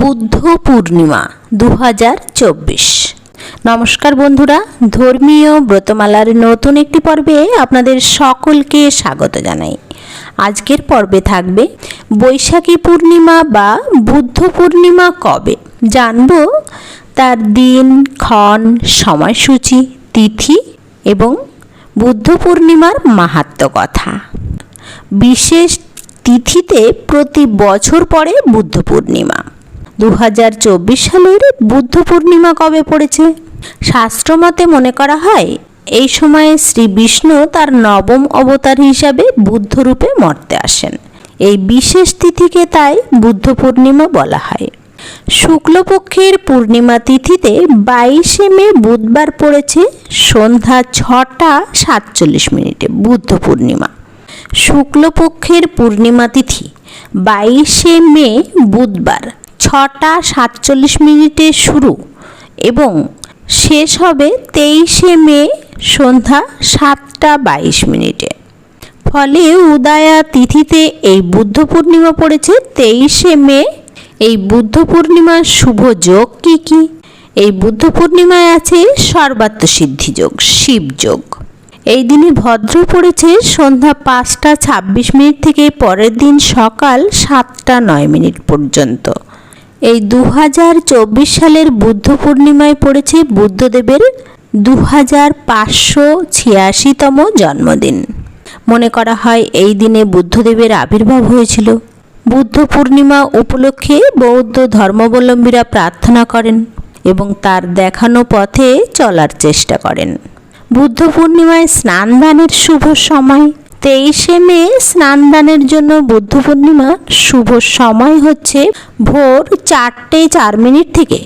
বুদ্ধ পূর্ণিমা দু হাজার চব্বিশ। নমস্কার বন্ধুরা, ধর্মীয় ব্রতমালার নতুন একটি পর্বে আপনাদের সকলকে স্বাগত জানাই। আজকের পর্বে থাকবে বৈশাখী পূর্ণিমা বা বুদ্ধ পূর্ণিমা কবে? জানব তার দিন, ক্ষণ, সময়সূচি, তিথি এবং বুদ্ধ পূর্ণিমার মাহাত্ম্য কথা। বিশেষ তিথিতে প্রতি বছর পড়ে বুদ্ধ পূর্ণিমা। দু হাজার চব্বিশ সালের বুদ্ধ পূর্ণিমা কবে পড়েছে? শাস্ত্রমতে মনে করা হয়, এই সময়ে শ্রী বিষ্ণু তার নবম অবতার হিসাবে বুদ্ধরূপে মর্তে আসেন। এই বিশেষ তিথিকে তাই বুদ্ধ পূর্ণিমা বলা হয়। শুক্লপক্ষের পূর্ণিমা তিথিতে বাইশে মে বুধবার পড়েছে সন্ধ্যা ছটা সাতচল্লিশ মিনিটে বুদ্ধ পূর্ণিমা। শুক্লপক্ষের পূর্ণিমা তিথি বাইশে মে বুধবার। ছটা সাতচল্লিশ মিনিটে শুরু এবং শেষ হবে তেইশে মে সন্ধ্যা সাতটা বাইশ মিনিটে। ফলে উদয়া তিথিতে এই বুদ্ধ পূর্ণিমা পড়েছে তেইশে মে। এই বুদ্ধ পূর্ণিমার শুভ যোগ কী কী? এই বুদ্ধ পূর্ণিমায় আছে সর্বাত্ম সিদ্ধি যোগ, শিব যোগ। এই দিনে ভদ্র পড়েছে সন্ধ্যা পাঁচটা ছাব্বিশ মিনিট থেকে পরের দিন সকাল সাতটা নয় মিনিট পর্যন্ত। এই দু হাজার চব্বিশ সালের বুদ্ধ পূর্ণিমায় পড়েছে বুদ্ধদেবের দু হাজার পাঁচশো ছিয়াশিতম জন্মদিন। মনে করা হয় এই দিনে বুদ্ধদেবের আবির্ভাব হয়েছিল। বুদ্ধ পূর্ণিমা উপলক্ষে বৌদ্ধ ধর্মাবলম্বীরা প্রার্থনা করেন এবং তার দেখানো পথে চলার চেষ্টা করেন। বুদ্ধ পূর্ণিমায় স্নান দানের শুভ সময় তেইশে মে স্নান দানের জন্য বুদ্ধ পূর্ণিমার শুভ সময় হচ্ছে ভোর চারটে চার মিনিট থেকে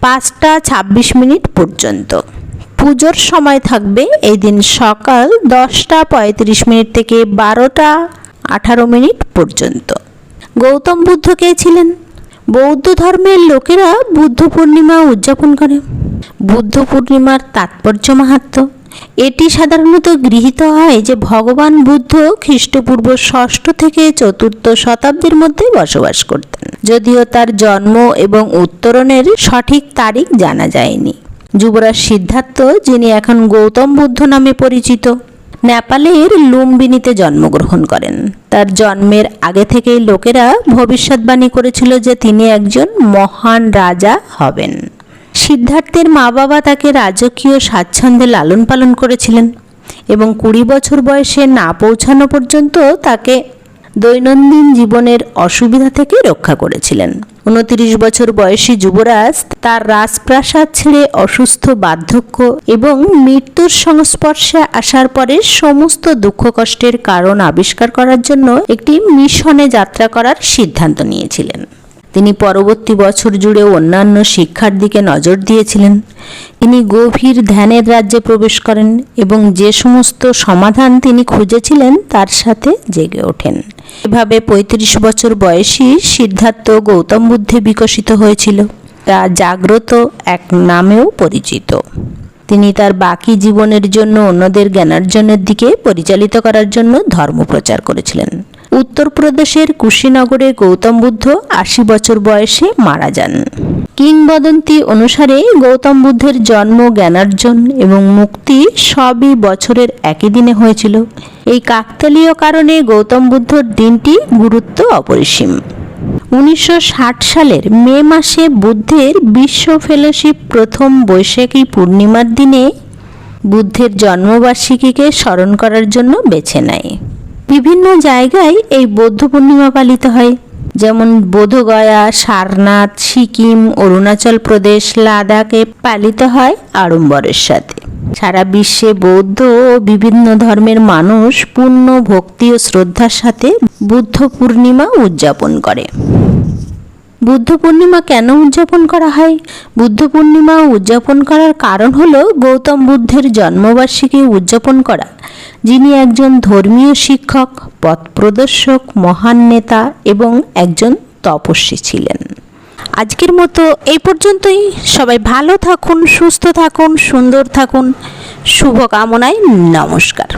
পাঁচটা ছাব্বিশ মিনিট পর্যন্ত। পুজোর সময় থাকবে এই দিন সকাল দশটা পঁয়ত্রিশ মিনিট থেকে বারোটা আঠারো মিনিট পর্যন্ত। গৌতম বুদ্ধ কে ছিলেন? বৌদ্ধ ধর্মের লোকেরা বুদ্ধ পূর্ণিমা উদযাপন করে। বুদ্ধ পূর্ণিমার তাৎপর্য মাহাত্ম্য। এটি সাধারণত গৃহীত হয় যে ভগবান বুদ্ধ খ্রিস্টপূর্ব ষষ্ঠ থেকে চতুর্থ শতাব্দীর মধ্যে বসবাস করতেন। যদিও তার জন্ম এবং উত্তরণের সঠিক তারিখ জানা যায়নি। যুবরাজ সিদ্ধার্থ, যিনি এখন গৌতম বুদ্ধ নামে পরিচিত, নেপালের লুম্বিনীতে জন্মগ্রহণ করেন। তার জন্মের আগে থেকেই লোকেরা ভবিষ্যৎবাণী করেছিল যে তিনি একজন মহান রাজা হবেন। সিদ্ধার্থের মা বাবা তাকে রাজকীয় স্বাচ্ছন্দ্যে লালন পালন করেছিলেন এবং কুড়ি বছর বয়সে না পৌঁছানো পর্যন্ত তাকে দৈনন্দিন জীবনের অসুবিধা থেকে রক্ষা করেছিলেন। উনত্রিশ বছর বয়সী যুবরাজ তার রাজপ্রাসাদ ছেড়ে অসুস্থ, বার্ধক্য এবং মৃত্যুর সংস্পর্শে আসার পরে সমস্ত দুঃখ কষ্টের কারণ আবিষ্কার করার জন্য একটি মিশনে যাত্রা করার সিদ্ধান্ত নিয়েছিলেন। তিনি পরবর্তী বছর জুড়ে অন্যান্য শিক্ষার দিকে নজর দিয়েছিলেন। তিনি গভীর ধ্যানের রাজ্যে প্রবেশ করেন এবং যে সমস্ত সমাধান তিনি খুঁজেছিলেন, তার সাথে জেগে ওঠেন। এভাবে পঁয়ত্রিশ বছর বয়সী সিদ্ধার্থ গৌতম বুদ্ধে বিকশিত হয়েছিল। তা জাগ্রত এক নামেও পরিচিত। তিনি তার বাকি জীবনের জন্য অন্যদের জ্ঞানার্জনের দিকে পরিচালিত করার জন্য ধর্ম প্রচার করেছিলেন। উত্তরপ্রদেশের কুশীনগরে গৌতম বুদ্ধ আশি বছর বয়সে মারা যান। কিংবদন্তি অনুসারে গৌতম বুদ্ধের জন্ম জ্ঞানার্জন এবং মুক্তি সবই বছরের একই দিনে হয়েছিল। এই কাকতালীয় কারণে গৌতম বুদ্ধর দিনটি গুরুত্ব অপরিসীম। উনিশশো ষাট সালের মে মাসে বুদ্ধের বিশ্ব ফেলোশিপ প্রথম বৈশাখী পূর্ণিমার দিনে বুদ্ধের জন্মবার্ষিকীকে স্মরণ করার জন্য বেছে নেয়। বিভিন্ন জায়গায় এই বৌদ্ধ পূর্ণিমা পালিত হয়। যেমন বোধগয়া, সারনাথ, সিকিম, অরুণাচল প্রদেশ, লাদাখে পালিত হয় আড়ম্বরের সাথে। সারা বিশ্বে বৌদ্ধ ও বিভিন্ন ধর্মের মানুষ পূর্ণ ভক্তি ও শ্রদ্ধার সাথে বুদ্ধ পূর্ণিমা উদযাপন করে। বুদ্ধ পূর্ণিমা কেন উদযাপন করা হয়? বুদ্ধ পূর্ণিমা উদযাপন করার কারণ হলো গৌতম বুদ্ধের জন্মবার্ষিকী উদযাপন করা। যিনি একজন ধর্মীয় শিক্ষক, পথ প্রদর্শক, মহান নেতা এবং একজন তপস্বী ছিলেন। আজকের মতো এই পর্যন্তই। সবাই ভালো থাকুন, সুস্থ থাকুন, সুন্দর থাকুন। শুভকামনায় নমস্কার।